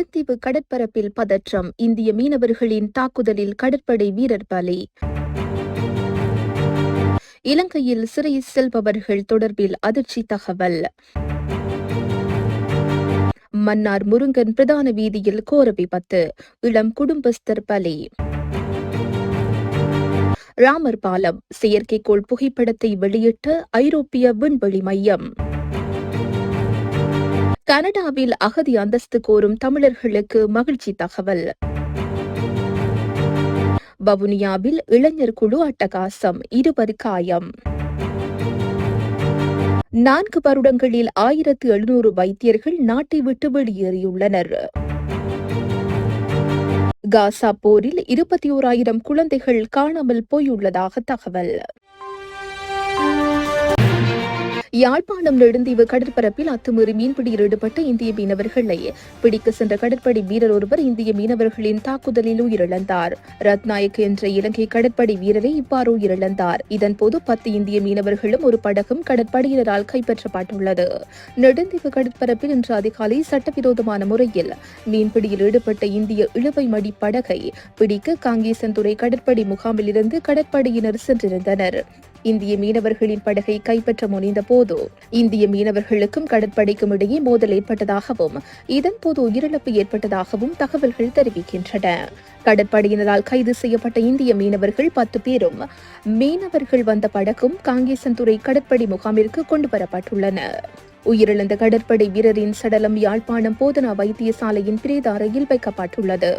செய்திகள் கடற்பரப்பில் பதற்றம். இந்திய மீனவர்களின் தாக்குதலில் கடற்படை வீரர் பலி. இலங்கையில் சிறை செல்பவர்கள் தொடர்பில் அதிர்ச்சி தகவல். மன்னார் முருங்கன் பிரதான வீதியில் கோர விபத்து. இளம் குடும்பஸ்தர் பலி. ராமர் பாலம் செயற்கைக்கோள் புகைப்படத்தை வெளியிட்ட ஐரோப்பிய விண்வெளி மையம். கனடாவில் அகதி அந்தஸ்து கோரும் தமிழர்களுக்கு மகிழ்ச்சி தகவல். வவுனியாவில் இளைஞர் குழு அட்டகாசம் இருபது காயம். நான்கு வருடங்களில் ஆயிரத்து எழுநூறு வைத்தியர்கள் நாட்டை விட்டு வெளியேறியுள்ளனர். காசா போரில் இருபத்தி ஓராயிரம் குழந்தைகள் காணாமல் போயுள்ளதாக தகவல். யாழ்ப்பாணம் நெடுந்தீவு கடற்பரப்பில் அத்துமீறி மீன்பிடியில் ஈடுபட்ட இந்திய மீனவர்களை பிடிக்க சென்ற கடற்படை வீரர் ஒருவர் இந்திய மீனவர்களின் தாக்குதலில் உயிரிழந்தார். ரத்நாயக் என்ற இலங்கை கடற்படை வீரரை இவ்வாறு உயிரிழந்தார். இதன்போது பத்து இந்திய மீனவர்களும் ஒரு படகும் கடற்படையினரால் கைப்பற்றப்பட்டுள்ளது. நெடுந்தீவு கடற்பரப்பில் இன்று அதிகாலை சட்டவிரோதமான முறையில் மீன்பிடியில் ஈடுபட்ட இந்திய இழுவை மடி படகை பிடிக்க காங்கேசன்துறை கடற்படை முகாமிலிருந்து கடற்படையினர் சென்றிருந்தனர். இந்திய மீனவர்களின் படகை கைப்பற்ற முனைந்த போது இந்திய மீனவர்களுக்கும் கடற்படைக்கும் இடையே மோதல் ஏற்பட்டதாகவும் இதன்போது உயிரிழப்பு ஏற்பட்டதாகவும் தகவல்கள் தெரிவிக்கின்றன. கடற்படையினரால் கைது செய்யப்பட்ட இந்திய மீனவர்கள் பத்து பேரும் மீனவர்கள் வந்த படகும் காங்கேசன்துறை கடற்படை முகாமிற்கு கொண்டுவரப்பட்டுள்ளன உயிரிழந்த கடற்படை வீரரின் சடலம் யாழ்ப்பாணம் போதனா வைத்தியசாலையின் பிரேத அறையில் வைக்கப்பட்டுள்ளது.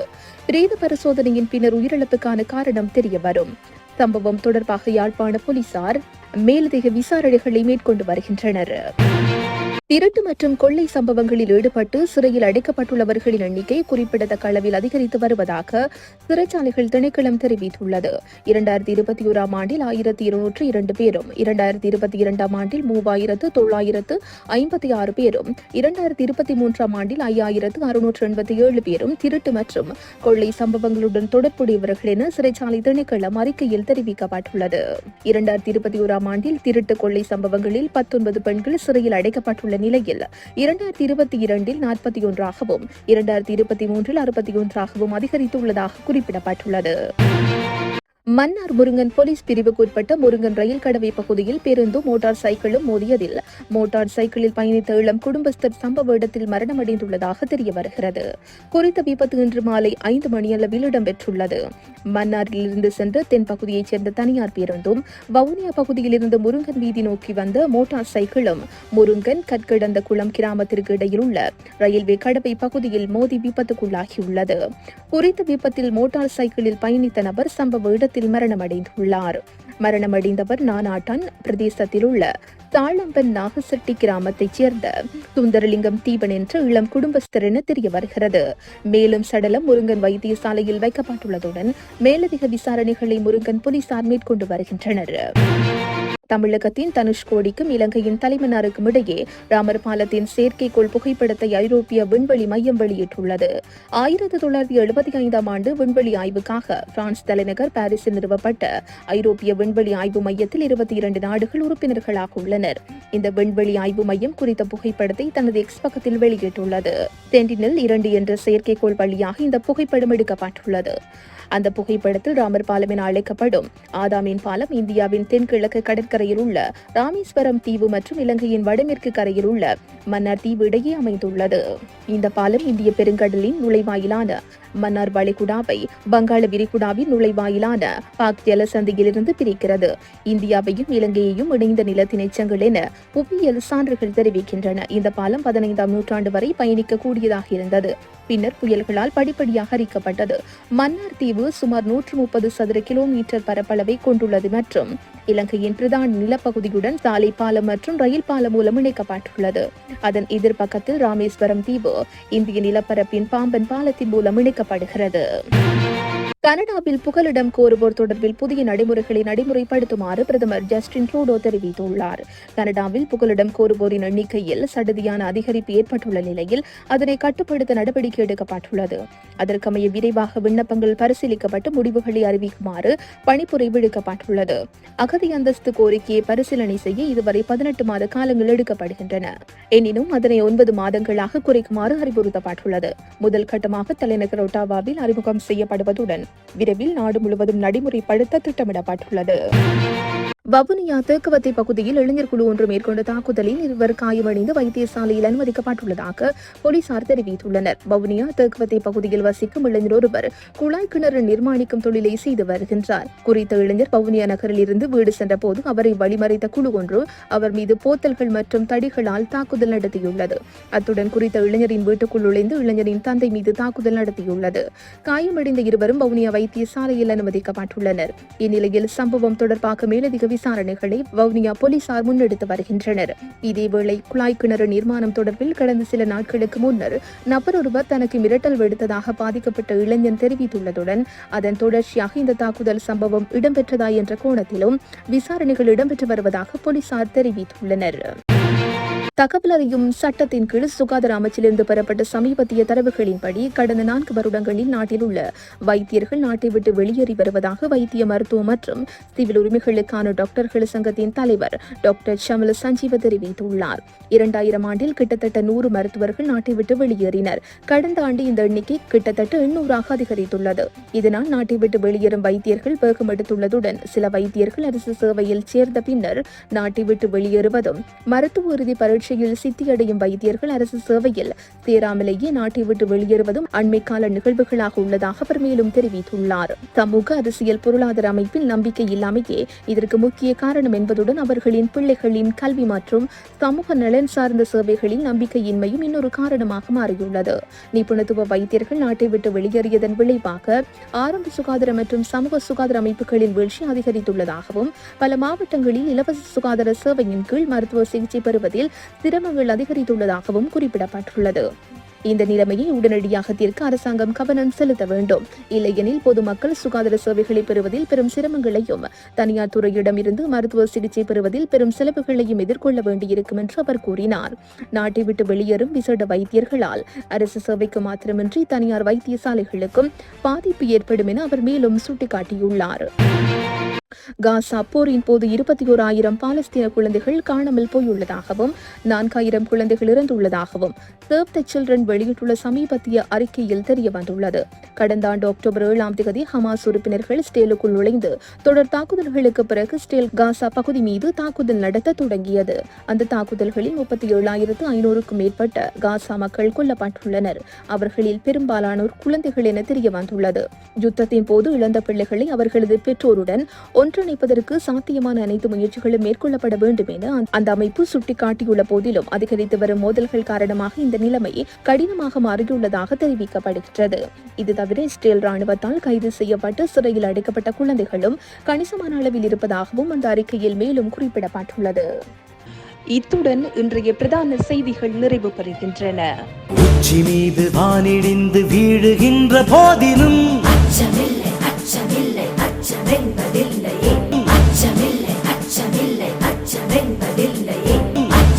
பிரேத பரிசோதனையின் பின்னர் உயிரிழப்புக்கான காரணம் தெரியவரும். சம்பவம் தொடர்பாக யாழ்ப்பாண போலீசார் மேலதிக விசாரணைகளை மேற்கொண்டு வருகின்றனர். திருட்டு மற்றும் கொள்ளை சம்பவங்களில் ஈடுபட்டு சிறையில் அடைக்கப்பட்டுள்ளவர்களின் எண்ணிக்கை குறிப்பிடத்தக்க அளவில் அதிகரித்து வருவதாக சிறைச்சாலைகள் திணைக்களம் தெரிவித்துள்ளது. இரண்டாயிரத்தி இருபத்தி ஓராம் ஆண்டில் ஆயிரத்தி இருநூற்று இரண்டு பேரும் இரண்டாயிரத்தி இருபத்தி இரண்டாம் ஆண்டில் மூவாயிரத்து தொள்ளாயிரத்து ஐம்பத்தி ஆறு பேரும் இரண்டாயிரத்தி இருபத்தி மூன்றாம் ஆண்டில் ஐயாயிரத்து அறுநூற்று எண்பத்தி ஏழு பேரும் திருட்டு மற்றும் கொள்ளை சம்பவங்களுடன் தொடர்புடையவர்கள் என சிறைச்சாலை திணைக்களம் அறிக்கையில் தெரிவிக்கப்பட்டுள்ளது. இரண்டாயிரத்தி இருபத்தி ஓராம் ஆண்டில் திருட்டு கொள்ளை சம்பவங்களில் பத்தொன்பது பெண்கள் சிறையில் அடைக்கப்பட்டு பெற்றுள்ள நிலையில் இரண்டாயிரத்தி இருபத்தி இரண்டில் நாற்பத்தி ஒன்றாகவும் இரண்டாயிரத்தி இருபத்தி மூன்றில் அறுபத்தி ஒன்றாகவும் அதிகரித்துள்ளதாக குறிப்பிடப்பட்டுள்ளது. மன்னார் முருங்கன் போலீஸ் பிரிவுக்குட்பட்ட முருங்கன் ரயில் கடவை பகுதியில் பேருந்தும் மோட்டார் சைக்கிளும் மோதியதில். மோட்டார் சைக்கிளில் பயணித்த இளம் குடும்பஸ்தர் சம்பவ இடத்தில் மரணமடைந்துள்ளதாக தெரிய வருகிறது. குறித்த விபத்து இன்று மாலை ஐந்து மணியளவில் இடம்பெற்றுள்ளது. மன்னாரிலிருந்து சென்ற தென் பகுதியைச் சேர்ந்த தனியார் பேருந்தும் வவுனியா பகுதியில் இருந்து முருங்கன் வீதி நோக்கி வந்த மோட்டார் சைக்கிளும் முருங்கன் கற்கிடந்த குளம் கிராமத்திற்கு இடையில் உள்ள ரயில்வே கடவை பகுதியில் மோதி விபத்துக்குள்ளாகியுள்ளது. குறித்த விபத்தில் மோட்டார் சைக்கிளில் பயணித்த நபர் சம்பவ இடத்தில் விபத்தில் மரணமடைந்துள்ளார். மரணமடைந்தவர் நானாட்டான் பிரதேசத்தில் உள்ள தாளம்பன் நாகசெட்டி கிராமத்தைச் சேர்ந்த சுந்தரலிங்கம் தீபன் என்ற இளம் குடும்பஸ்தர் என தெரிய வருகிறது. மேலும் சடலம் முருங்கன் வைத்தியசாலையில் வைக்கப்பட்டுள்ளதுடன் மேலதிக விசாரணைகளை முருங்கன் போலீசார் மேற்கொண்டு வருகின்றனர். தமிழகத்தின் தனுஷ்கோடிக்கும் இலங்கையின் தலைமன்னாருக்கும் இடையே ராமர் பாலத்தின் செயற்கைக்கோள் புகைப்படத்தை ஐரோப்பிய விண்வெளி மையம் வெளியிட்டுள்ளது. ஆயிரத்தி தொள்ளாயிரத்தி எழுபத்தி ஐந்தாம் ஆண்டு விண்வெளி ஆய்வுக்காக பிரான்ஸ் தலைநகர் பாரிஸில் நிறுவப்பட்ட ஐரோப்பிய விண்வெளி ஆய்வு மையத்தில் இருபத்தி இரண்டு நாடுகள் உறுப்பினர்களாக உள்ளனர். இந்த விண்வெளி ஆய்வு மையம் குறித்த புகைப்படத்தை தனது எக்ஸ் பக்கத்தில் வெளியிட்டுள்ளது. சென்டினல் இரண்டு என்ற செயற்கைக்கோள் வழியாக இந்த புகைப்படம் எடுக்கப்பட்டுள்ளது. அந்த புகைப்படத்தில் ராமர் பாலம் என அழைக்கப்படும். ஆதாமின் பாலம் இந்தியாவின் தென்கிழக்கு கடற்கரையில் உள்ள ராமேஸ்வரம் தீவு மற்றும் இலங்கையின் வடமேற்கு கரையில் உள்ள மன்னார் தீவு இடையே அமைந்துள்ளது. இந்த பாலம் இந்திய பெருங்கடலின் நுழைவாயிலான மன்னார் வளைகுடாவை வங்காள விரிகுடாவின் நுழைவாயிலான பாக் ஜலசந்தியிலிருந்து பிரிக்கிறது. இந்தியாவையும் இலங்கையையும் இணைந்த நிலத்திணைச்சங்கள் என புவியியல் சான்றுகள் தெரிவிக்கின்றன. இந்த பாலம் பதினைந்தாம் நூற்றாண்டு வரை பயணிக்கக்கூடியதாக இருந்தது. பின்னர் புயல்களால் படிப்படியாக அரிக்கப்பட்டது. மன்னார் தீவு சுமார் நூற்று முப்பது சதுர கிலோமீட்டர் பரப்பளவை கொண்டுள்ளது மற்றும் இலங்கையின் பிரதான நிலப்பகுதியுடன் சாலை பாலம் மற்றும் ரயில் பாலம் மூலம் இணைக்கப்பட்டுள்ளது. அதன் எதிர்ப்பக்கத்தில் ராமேஸ்வரம் தீவு இந்திய நிலப்பரப்பின் பாம்பன் பாலத்தின் மூலம் இணைக்கப்படுகிறது. கனடாவில் புகலிடம் கோருவோர் தொடர்பில் புதிய நடைமுறைகளை நடைமுறைப்படுத்துமாறு பிரதமர் ஜஸ்டின் ட்ரூடோ தெரிவித்துள்ளார். கனடாவில் புகலிடம் கோருவோரின் எண்ணிக்கையில் சடதியான அதிகரிப்பு ஏற்பட்டுள்ள நிலையில் அதனை கட்டுப்படுத்த நடவடிக்கை எடுக்கப்பட்டுள்ளது. அதற்கமைய விரைவாக விண்ணப்பங்கள் பரிசீலிக்கப்பட்டு முடிவுகளை அறிவிக்குமாறு பணிப்புரை விடுக்கப்பட்டுள்ளது. அகதி அந்தஸ்து கோரிக்கையை பரிசீலனை செய்ய இதுவரை பதினெட்டு மாத காலங்கள் எடுக்கப்படுகின்றன. எனினும் அதனை ஒன்பது மாதங்களாக குறைக்குமாறு அறிவுறுத்தப்பட்டுள்ளது. முதல் கட்டமாக தலைநகர் ஒட்டாவாவில் அறிமுகம் செய்யப்படுவதுடன் விரைவில் நாடு முழுவதும் நடைமுறைப்படுத்த திட்டமிடப்பட்டுள்ளது. வவுனியா தேக்குவத்தை பகுதியில் இளைஞர் குழு ஒன்று மேற்கொண்ட தாக்குதலில் இருவர் காயமடைந்து வைத்தியசாலையில் அனுமதிக்கப்பட்டுள்ளதாக போலீசார் தெரிவித்துள்ளனர். வவுனியா தேக்குவத்தை பகுதியில் வசிக்கும் இளைஞர் ஒருவர் குழாய் கிணறு நிர்மாணிக்கும் தொழிலை செய்து வருகின்றார். குறித்த இளைஞர் வவுனியா நகரில் இருந்து வீடு சென்றபோது அவரை வழிமறைத்த குழு ஒன்று அவர் மீது போத்தல்கள் மற்றும் தடிகளால் தாக்குதல் நடத்தியுள்ளது. அத்துடன் குறித்த இளைஞரின் வீட்டுக்குள் நுழைந்து இளைஞரின் தந்தை மீது தாக்குதல் நடத்தியுள்ளது. காயமடைந்த இருவரும் வவுனியா வைத்தியசாலையில் அனுமதிக்கப்பட்டுள்ளனர். இந்நிலையில் சம்பவம் தொடர்பாக மேலதிக விசாரணைகளை வவுனியா போலீசார் முன்னெடுத்து வருகின்றனர். இதேவேளை குழாய் கிணறு நிர்மாணம் தொடர்பில் கடந்த சில நாட்களுக்கு முன்னர் நபர் ஒருவர் தனக்கு மிரட்டல் விடுத்ததாக பாதிக்கப்பட்ட இளைஞன் தெரிவித்துள்ளதுடன் அதன் தொடர்ச்சியாக இந்த தாக்குதல் சம்பவம் இடம்பெற்றதா என்ற கோணத்திலும் விசாரணைகள் இடம்பெற்று வருவதாக போலீசார் தெரிவித்துள்ளனர். தகவல் அறியும் சட்டத்தின் கீழ் சுகாதார அமைச்சிலிருந்து பெறப்பட்ட சமீபத்திய தரவுகளின்படி கடந்த நான்கு வருடங்களில் நாட்டில் உள்ள வைத்தியர்கள் நாட்டை விட்டு வெளியேறி வருவதாக வைத்திய மருத்துவ மற்றும் சிவில் உரிமைகளுக்கான டாக்டர்கள் சங்கத்தின் தலைவர் டாக்டர் ஷமல் சஞ்சீவ தெரிவித்துள்ளார். இரண்டாயிரம் ஆண்டில் கிட்டத்தட்ட நூறு மருத்துவர்கள் நாட்டை விட்டு வெளியேறினர். கடந்த ஆண்டு இந்த எண்ணிக்கை கிட்டத்தட்ட எண்ணூறாக அதிகரித்துள்ளது. இதனால் நாட்டை விட்டு வெளியேறும் வைத்தியர்கள் வேகம் எடுத்துள்ளதுடன் சில வைத்தியர்கள் அரசு சேவையில் சேர்ந்த பின்னர் நாட்டை விட்டு வெளியேறுவதும் மருத்துவ உறுதி இறுதி சிகிச்சையில் சித்தியடையும் வைத்தியர்கள் அரசு சேவையில் சேராமலேயே நாட்டை விட்டு வெளியேறுவதும் அண்மை கால நிகழ்வுகளாக உள்ளதாக அவர் மேலும் தெரிவித்துள்ளார். சமூக அரசியல் பொருளாதார அமைப்பில் நம்பிக்கை இல்லாமையே இதற்கு முக்கிய காரணம் என்பதுடன் அவர்களின் பிள்ளைகளின் கல்வி மற்றும் சமூக நலன் சார்ந்த சேவைகளில் நம்பிக்கையின்மையும் இன்னொரு காரணமாக மாறியுள்ளது. நிபுணத்துவ வைத்தியர்கள் நாட்டை விட்டு வெளியேறியதன் விளைவாக ஆரம்ப சுகாதார மற்றும் சமூக சுகாதார அமைப்புகளின் வீழ்ச்சி அதிகரித்துள்ளதாகவும் பல மாவட்டங்களில் இலவச சுகாதார சேவையின் கீழ் மருத்துவ சிகிச்சை பெறுவதில் சிரமங்கள் அதிகரித்துள்ளதாகவும் குறிப்பிடப்பட்டுள்ளது. இந்த நிலைமையை உடனடியாக தீர்க்க அரசாங்கம் கவனம் செலுத்த வேண்டும். இல்லையெனில் பொதுமக்கள் சுகாதார சேவைகளை பெறுவதில் பெரும் சிரமங்களையும் தனியார் துறையிடமிருந்து மருத்துவ சிகிச்சை பெறுவதில் பெரும் செலவுகளையும் எதிர்கொள்ள வேண்டியிருக்கும் என்று அவர் கூறினார். நாட்டை விட்டு வெளியேறும் விசேட வைத்தியர்களால் அரசு சேவைக்கு மாத்திரமின்றி தனியார் வைத்தியசாலைகளுக்கும் பாதிப்பு ஏற்படும் என அவர் மேலும் சுட்டிக்காட்டியுள்ளார். காசா போரின் போது இருபத்தி ஓராயிரம் பாலஸ்தீன குழந்தைகள் காணாமல் போயுள்ளதாகவும் நான்காயிரம் குழந்தைகள் இறந்துள்ளதாகவும் சேவ் த சில்ட்ரன் வெளியிட்டுள்ள சமீபத்திய அறிக்கையில் தெரிய வந்துள்ளது. கடந்த ஆண்டு அக்டோபர் ஏழாம் தேதி ஹமாஸ் உறுப்பினர்கள் ஸ்டேலுக்குள் நுழைந்து தொடர் தாக்குதல்களுக்கு பிறகு ஸ்டேல் காசா பகுதி மீது தாக்குதல் நடத்த தொடங்கியது. அந்த தாக்குதல்களில் முப்பத்தி ஏழாயிரத்து ஐநூறுக்கும் மேற்பட்ட காசா மக்கள் கொல்லப்பட்டுள்ளனர். அவர்களில் பெரும்பாலானோர் குழந்தைகள் என தெரிய வந்துள்ளது. யுத்தத்தின் போது இழந்த பிள்ளைகளை அவர்களது பெற்றோருடன் ஒன்றிணைப்பதற்கு சாத்தியமான அனைத்து முயற்சிகளும் மேற்கொள்ளப்பட வேண்டும் என அந்த அமைப்பு சுட்டிக்காட்டியுள்ள போதிலும் அதிகரித்து வரும் மோதல்கள் காரணமாக இந்த நிலைமை கடினமாக மாறியுள்ளதாக தெரிவிக்கப்படுகிறது இது தவிர இஸ்ரேல் ராணுவத்தால் கைது செய்யப்பட்டு சிறையில் அடைக்கப்பட்ட குழந்தைகளும் கணிசமான அளவில் இருப்பதாகவும் அந்த அறிக்கையில் மேலும் குறிப்பிடப்பட்டுள்ளது. இத்துடன் இன்றைய பிரதான செய்திகள் நிறைவு பெறுகின்றன. உச்சி மீது வானிடிந்து வீழுகின்ற போதிலும்